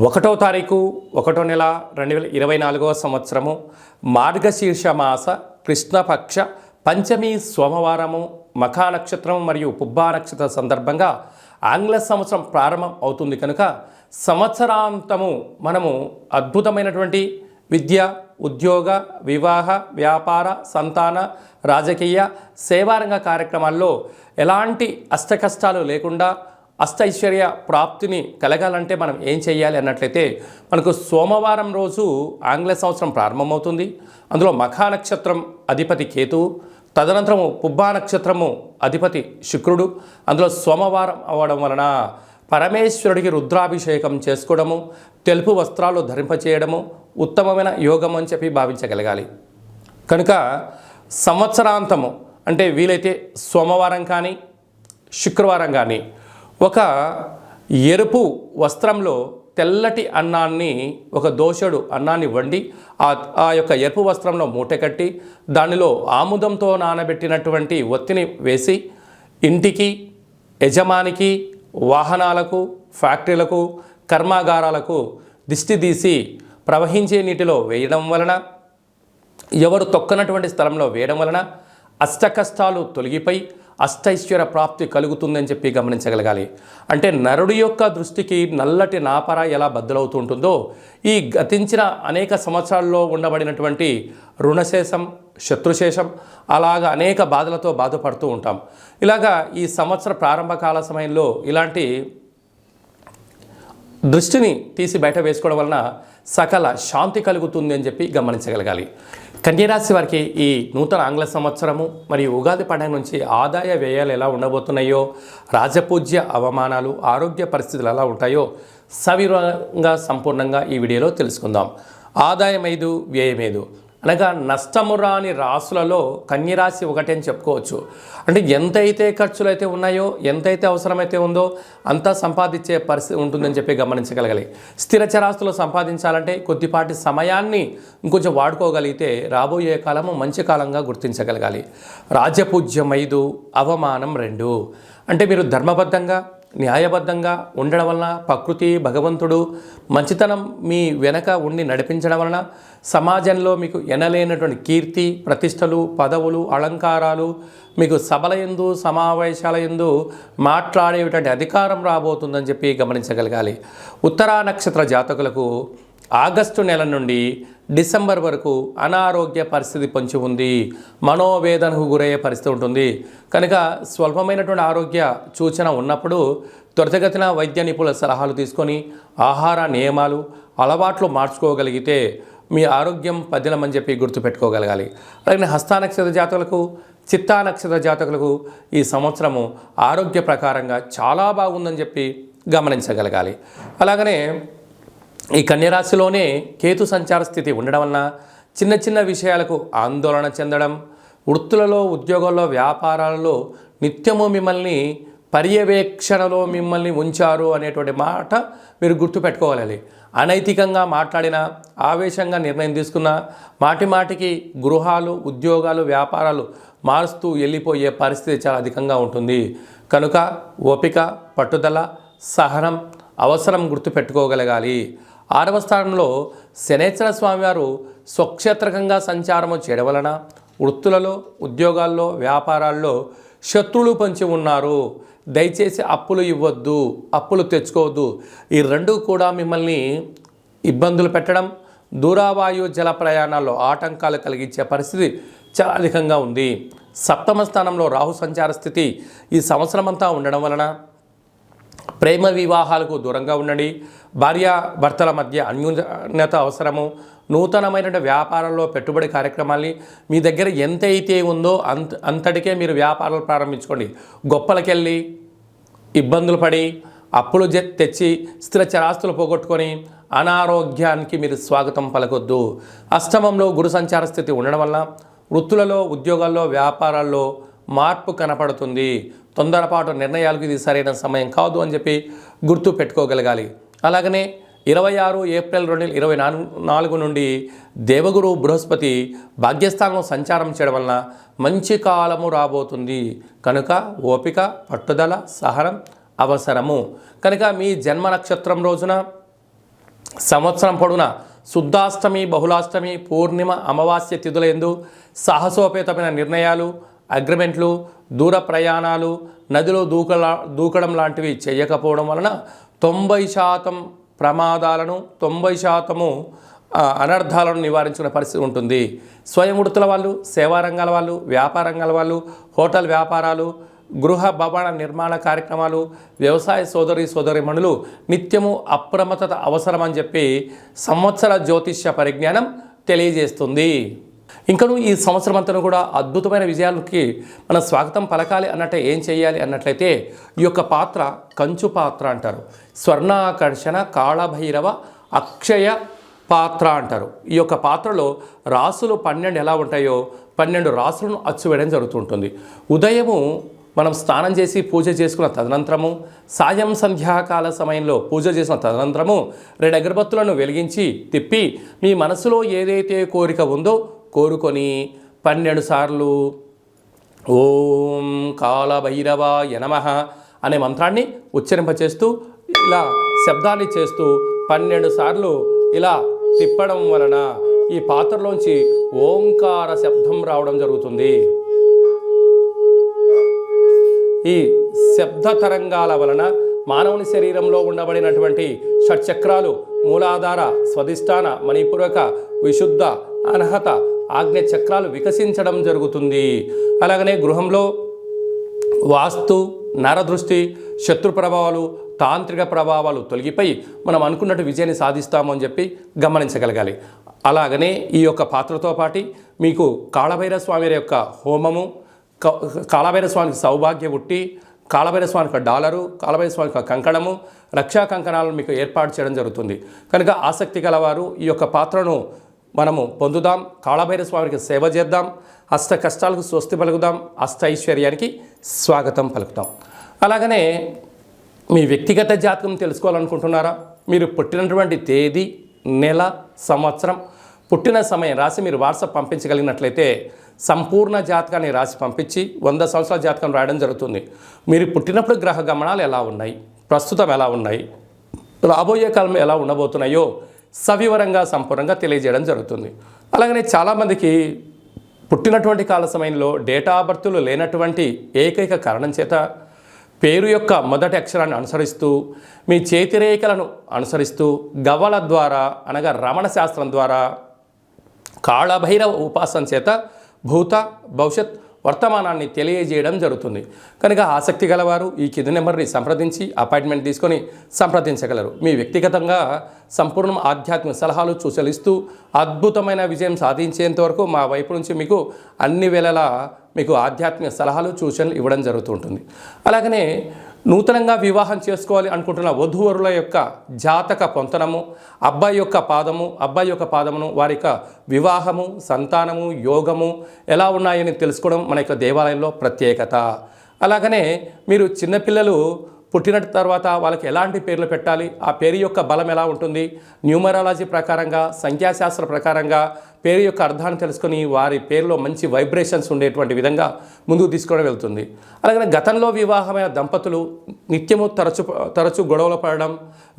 ఒకటో తారీఖు ఒకటో నెల రెండు వేల ఇరవై నాలుగవ సంవత్సరము మార్గశీర్ష మాస కృష్ణపక్ష పంచమి సోమవారము మఖా నక్షత్రం మరియు పుబ్బా నక్షత్ర సందర్భంగా ఆంగ్ల సంవత్సరం ప్రారంభం అవుతుంది కనుక సంవత్సరాంతము మనము అద్భుతమైనటువంటి విద్య ఉద్యోగ వివాహ వ్యాపార సంతాన రాజకీయ సేవారంగ కార్యక్రమాల్లో ఎలాంటి అష్టకష్టాలు లేకుండా అష్టైశ్వర్య ప్రాప్తిని కలగాలంటే మనం ఏం చేయాలి అన్నట్లయితే మనకు సోమవారం రోజు ఆంగ్ల సంవత్సరం ప్రారంభమవుతుంది. అందులో మఖా నక్షత్రం అధిపతి కేతువు తదనంతరము పుబ్బా నక్షత్రము అధిపతి శుక్రుడు. అందులో సోమవారం అవ్వడం వలన పరమేశ్వరుడికి రుద్రాభిషేకం చేసుకోవడము తెలుపు వస్త్రాలు ధరింపచేయడము ఉత్తమమైన యోగం అని చెప్పి భావించగలగాలి. కనుక సంవత్సరాంతము అంటే వీలైతే సోమవారం కానీ శుక్రవారం కానీ ఒక ఎరుపు వస్త్రంలో తెల్లటి అన్నాన్ని ఒక దోషుడు అన్నాన్ని వండి ఆ ఆ యొక్క ఎరుపు వస్త్రంలో మూట కట్టి దానిలో ఆముదంతో నానబెట్టినటువంటి ఒత్తిని వేసి ఇంటికి యజమానికి వాహనాలకు ఫ్యాక్టరీలకు కర్మాగారాలకు దిష్టి తీసి ప్రవహించే నీటిలో వేయడం వలన ఎవరు తొక్కనటువంటి స్థలంలో వేయడం వలన అష్టకష్టాలు తొలగిపోయి అష్టైశ్వర్య ప్రాప్తి కలుగుతుందని చెప్పి గమనించగలగాలి. అంటే నరుడి యొక్క దృష్టికి నల్లటి నాపర ఎలా బద్దలవుతూ ఉంటుందో ఈ గతించిన అనేక సంవత్సరాల్లో ఉండబడినటువంటి రుణశేషం శత్రుశేషం అలాగా అనేక బాధలతో బాధపడుతూ ఉంటాం. ఇలాగా ఈ సంవత్సర ప్రారంభ కాల సమయంలో ఇలాంటి దృష్టిని తీసి బయట వేసుకోవడం వలన సకల శాంతి కలుగుతుంది అని చెప్పి గమనించగలగాలి. కన్యరాశి వారికి ఈ నూతన ఆంగ్ల సంవత్సరము మరియు ఉగాది పండుగ నుంచి ఆదాయ వ్యయాలు ఎలా ఉండబోతున్నాయో రాజపూజ్య అవమానాలు ఆరోగ్య పరిస్థితులు ఎలా ఉంటాయో సవివరంగా సంపూర్ణంగా ఈ వీడియోలో తెలుసుకుందాం. ఆదాయం ఐదు వ్యయం ఐదు అనగా నష్టము రాని రాసులలో కన్యరాశి ఒకటి అని చెప్పుకోవచ్చు. అంటే ఎంతైతే ఖర్చులు అయితే ఉన్నాయో ఎంతైతే అవసరమైతే ఉందో అంతా సంపాదించే పరిస్థితి ఉంటుందని చెప్పి గమనించగలగాలి. స్థిర చరాస్తులు సంపాదించాలంటే కొద్దిపాటి సమయాన్ని ఇంకొంచెం వాడుకోగలిగితే రాబోయే కాలము మంచి కాలంగా గుర్తించగలగాలి. రాజపూజ్యం ఐదు అవమానం రెండు. అంటే మీరు ధర్మబద్ధంగా న్యాయబద్ధంగా ఉండడం వలన ప్రకృతి భగవంతుడు మంచితనం మీ వెనక ఉండి నడిపించడం వలన సమాజంలో మీకు ఎనలేనటువంటి కీర్తి ప్రతిష్టలు పదవులు అలంకారాలు మీకు సభల ఎందు సమావేశాల ఎందు మాట్లాడేటువంటి అధికారం రాబోతుందని చెప్పి గమనించగలగాలి. ఉత్తరా నక్షత్ర జాతకులకు ఆగస్టు నెల నుండి డిసెంబర్ వరకు అనారోగ్య పరిస్థితి పొంచి ఉంది. మనోవేదనకు గురయ్యే పరిస్థితి ఉంటుంది. కనుక స్వల్పమైనటువంటి ఆరోగ్య సూచన ఉన్నప్పుడు త్వరితగతిన వైద్య నిపుణుల సలహాలు తీసుకొని ఆహార నియమాలు అలవాట్లు మార్చుకోగలిగితే మీ ఆరోగ్యం పదిలమని చెప్పి గుర్తుపెట్టుకోగలగాలి. అలాగే హస్తా నక్షత్ర జాతకులకు చిత్తా నక్షత్ర జాతకులకు ఈ సంవత్సరము ఆరోగ్య ప్రకారంగా చాలా బాగుందని చెప్పి గమనించగలగాలి. అలాగనే ఈ కన్యరాశిలోనే కేతు సంచార స్థితి ఉండడం వలన చిన్న చిన్న విషయాలకు ఆందోళన చెందడం వృత్తులలో ఉద్యోగాల్లో వ్యాపారాలలో నిత్యము మిమ్మల్ని పర్యవేక్షణలో మిమ్మల్ని ఉంచారు అనేటువంటి మాట మీరు గుర్తుపెట్టుకోవాలి. అనైతికంగా మాట్లాడిన ఆవేశంగా నిర్ణయం తీసుకున్న మాటి మాటికి గృహాలు ఉద్యోగాలు వ్యాపారాలు మారుస్తూ వెళ్ళిపోయే పరిస్థితి చాలా అధికంగా ఉంటుంది. కనుక ఓపిక పట్టుదల సహనం అవసరం గుర్తుపెట్టుకోగలగాలి. ఆరవ స్థానంలో శనేశ్వర స్వామివారు స్వక్షేత్రకంగా సంచారము చేయడం వలన వృత్తులలో ఉద్యోగాల్లో వ్యాపారాల్లో శత్రువులు పంచి ఉన్నారు. దయచేసి అప్పులు ఇవ్వద్దు అప్పులు తెచ్చుకోవద్దు. ఈ రెండు కూడా మిమ్మల్ని ఇబ్బందులు పెట్టడం దూరావాయు జల ప్రయాణాల్లో ఆటంకాలు కలిగించే పరిస్థితి చాలా అధికంగా ఉంది. సప్తమ స్థానంలో రాహు సంచార స్థితి ఈ సంవత్సరం అంతా ఉండడం వలన ప్రేమ వివాహాలకు దూరంగా ఉండండి. భార్య భర్తల మధ్య అన్యోన్యత అవసరము. నూతనమైనటువంటి వ్యాపారంలో పెట్టుబడి కార్యక్రమాల్ని మీ దగ్గర ఎంత అయితే ఉందో అంత అంతటికే మీరు వ్యాపారాలు ప్రారంభించుకోండి. గొప్పలకెళ్ళి ఇబ్బందులు పడి అప్పులు తెచ్చి స్థిర చరాస్తులు పోగొట్టుకొని అనారోగ్యానికి మీరు స్వాగతం పలకొద్దు. అష్టమంలో గురు సంచార స్థితి ఉండడం వల్ల వృత్తులలో ఉద్యోగాల్లో వ్యాపారాల్లో మార్పు కనపడుతుంది. తొందరపాటు నిర్ణయాలకు ఇది సరైన సమయం కాదు అని చెప్పి గుర్తు పెట్టుకోగలగాలి. అలాగనే ఇరవై ఆరు ఏప్రిల్ రెండు వేల ఇరవై నాలుగు నాలుగు నుండి దేవగురు బృహస్పతి భాగ్యస్థానం సంచారం చేయడం వలన మంచి కాలము రాబోతుంది. కనుక ఓపిక పట్టుదల సహనం అవసరము. కనుక మీ జన్మ నక్షత్రం రోజున సంవత్సరం పొడవునా శుద్ధాష్టమి బహుళాష్టమి పూర్ణిమ అమావాస్య తిథుల ఎందు సాహసోపేతమైన నిర్ణయాలు అగ్రిమెంట్లు దూర ప్రయాణాలు నదిలో దూకలా దూకడం లాంటివి చేయకపోవడం వలన తొంభై శాతం ప్రమాదాలను తొంభై శాతము అనర్థాలను నివారించుకునే పరిస్థితి ఉంటుంది. స్వయం వృత్తుల వాళ్ళు సేవా రంగాల వాళ్ళు వ్యాపార రంగాల వాళ్ళు హోటల్ వ్యాపారాలు గృహ భవన నిర్మాణ కార్యక్రమాలు వ్యవసాయ సోదరి సోదరిమణులు నిత్యము అప్రమత్తత అవసరమని చెప్పి సంవత్సర జ్యోతిష్య పరిజ్ఞానం తెలియజేస్తుంది. ఇంకను ఈ సంవత్సరం అంతా కూడా అద్భుతమైన విజయాలకి మన స్వాగతం పలకాలి అన్నట్టే ఏం చేయాలి అన్నట్లయితే ఈ యొక్క పాత్ర కంచు పాత్ర అంటారు. స్వర్ణాకర్షణ కాళభైరవ అక్షయ పాత్ర అంటారు. ఈ యొక్క పాత్రలో రాసులు పన్నెండు ఎలా ఉంటాయో పన్నెండు రాసులను అచ్చువేయడం జరుగుతుంటుంది. ఉదయము మనం స్నానం చేసి పూజ చేసుకున్న తదనంతరము సాయం సంధ్యాకాల సమయంలో పూజ చేసిన తదనంతరము రెండు అగరబత్తులను వెలిగించి తిప్పి మీ మనసులో ఏదైతే కోరిక ఉందో కోరుకొని పన్నెండు సార్లు ఓం కాలభైరవాయ నమ అనే మంత్రాన్ని ఉచ్చరింపచేస్తూ ఇలా శబ్దాన్ని చేస్తూ పన్నెండు సార్లు ఇలా తిప్పడం వలన ఈ పాత్రలోంచి ఓంకార శబ్దం రావడం జరుగుతుంది. ఈ శబ్ద తరంగాల వలన మానవుని శరీరంలో ఉండబడినటువంటి షట్చక్రాలు మూలాధార స్వధిష్టాన మణిపూరక విశుద్ధ అనహత ఆజ్ఞ చక్రాలు వికసించడం జరుగుతుంది. అలాగనే గృహంలో వాస్తు నరదృష్టి శత్రు ప్రభావాలు తాంత్రిక ప్రభావాలు తొలగిపోయి మనం అనుకున్నట్టు విజయాన్ని సాధిస్తాము అని చెప్పి గమనించగలగాలి. అలాగనే ఈ యొక్క పాత్రతో పాటి మీకు కాళభైర స్వామి యొక్క హోమము కాళభైర స్వామికి సౌభాగ్య ఉట్టి కాళభైర స్వామికి డాలరు కాళభైర స్వామికి కంకణము రక్షా కంకణాలను మీకు ఏర్పాటు చేయడం జరుగుతుంది. కనుక ఆసక్తి గలవారు ఈ యొక్క పాత్రను మనము పొందుదాం. కాళభైర స్వామికి సేవ చేద్దాం. అష్ట కష్టాలకు స్వస్తి పలుకుదాం. అష్ట ఐశ్వర్యానికి స్వాగతం పలుకుతాం. అలాగనే మీ వ్యక్తిగత జాతకం తెలుసుకోవాలనుకుంటున్నారా? మీరు పుట్టినటువంటి తేదీ నెల సంవత్సరం పుట్టిన సమయం రాసి మీరు వాట్సాప్ పంపించగలిగినట్లయితే సంపూర్ణ జాతకాన్ని రాసి పంపించి వంద సంవత్సరాల జాతకం రాయడం జరుగుతుంది. మీరు పుట్టినప్పుడు గ్రహ గమనాలు ఎలా ఉన్నాయి? ప్రస్తుతం ఎలా ఉన్నాయి? రాబోయే కాలం ఎలా ఉండబోతున్నాయో సవివరంగా సంపూర్ణంగా తెలియజేయడం జరుగుతుంది. అలాగనే చాలామందికి పుట్టినటువంటి కాల సమయంలో డేటా ఆఫ్ బర్త్లు లేనటువంటి ఏకైక కారణం చేత పేరు యొక్క మొదటి అక్షరాన్ని అనుసరిస్తూ మీ చేతిరేఖలను అనుసరిస్తూ గవ్వల ద్వారా అనగా రమణ శాస్త్రం ద్వారా కాళభైరవ ఉపాసన చేత భూత భవిష్యత్ వర్తమానాన్ని తెలియజేయడం జరుగుతుంది. కనుక ఆసక్తి గలవారు ఈ కింది నెంబర్ని సంప్రదించి అపాయింట్మెంట్ తీసుకొని సంప్రదించగలరు. మీ వ్యక్తిగతంగా సంపూర్ణ ఆధ్యాత్మిక సలహాలు సూచలిస్తూ అద్భుతమైన విజయం సాధించేంత వరకు మా వైపు నుంచి మీకు అన్ని వేళలా మీకు ఆధ్యాత్మిక సలహాలు సూచనలు ఇవ్వడం జరుగుతుంటుంది అలాగనే నూతనంగా వివాహం చేసుకోవాలి అనుకుంటున్న వధూవరుల యొక్క జాతక పొంతనము అబ్బాయి యొక్క పాదము అబ్బాయి యొక్క పాదమును వారి యొక్క వివాహము సంతానము యోగము ఎలా ఉన్నాయని తెలుసుకోవడం మన యొక్క దేవాలయంలో ప్రత్యేకత. అలాగనే మీరు చిన్నపిల్లలు పుట్టిన తర్వాత వాళ్ళకి ఎలాంటి పేర్లు పెట్టాలి? ఆ పేరు యొక్క బలం ఎలా ఉంటుంది? న్యూమరాలజీ ప్రకారంగా సంఖ్యాశాస్త్ర ప్రకారంగా పేరు యొక్క అర్థాన్ని తెలుసుకొని వారి పేరులో మంచి వైబ్రేషన్స్ ఉండేటువంటి విధంగా ముందుకు తీసుకోవడం వెళ్తుంది. అలాగే గతంలో వివాహమైన దంపతులు నిత్యము తరచు తరచు గొడవలు పడడం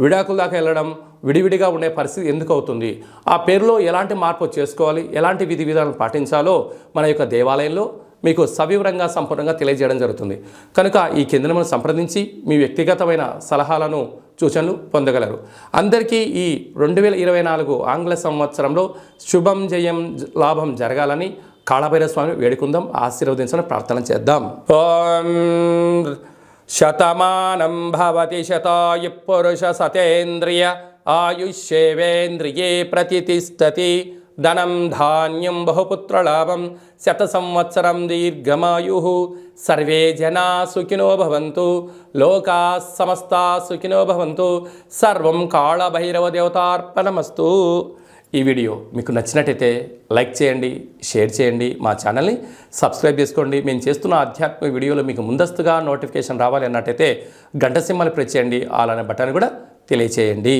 విడాకుల దాకా వెళ్ళడం విడివిడిగా ఉండే పరిస్థితి ఎందుకు అవుతుంది? ఆ పేరులో ఎలాంటి మార్పు చేసుకోవాలి? ఎలాంటి విధి విధానం పాటించాలో మన యొక్క దేవాలయంలో మీకు సవివరంగా సంపూర్ణంగా తెలియజేయడం జరుగుతుంది. కనుక ఈ కేంద్రమును సంప్రదించి మీ వ్యక్తిగతమైన సలహాలను సూచనలు పొందగలరు. అందరికీ ఈ రెండు వేల ఇరవై నాలుగు ఆంగ్ల సంవత్సరంలో శుభం జయం లాభం జరగాలని కాళభైరవ స్వామి వేడుకుందాం ఆశీర్వదించడం ప్రార్థన చేద్దాం. ఓం శతమానం భవతి శతాయు పురుష సతేంద్రియ ఆయుష్యేవేంద్రియే ప్రతిష్టతి ధనం ధాన్యం బహుపుత్రలాభం శత సంవత్సరం దీర్ఘమాయు. సర్వే జనా సుఖినో భవంతు లోకా సమస్తా సుఖినో భవంతు. సర్వం కాళభైరవ దేవతార్పణమస్తు ఈ వీడియో మీకు నచ్చినట్టయితే లైక్ చేయండి షేర్ చేయండి మా ఛానల్ని సబ్స్క్రైబ్ చేసుకోండి. మేము చేస్తున్న ఆధ్యాత్మిక వీడియోలు మీకు ముందస్తుగా నోటిఫికేషన్ రావాలి అన్నట్టయితే గంట సింహాలు ప్రెస్ చేయండి. అలానే బటన్ కూడా తెలియచేయండి.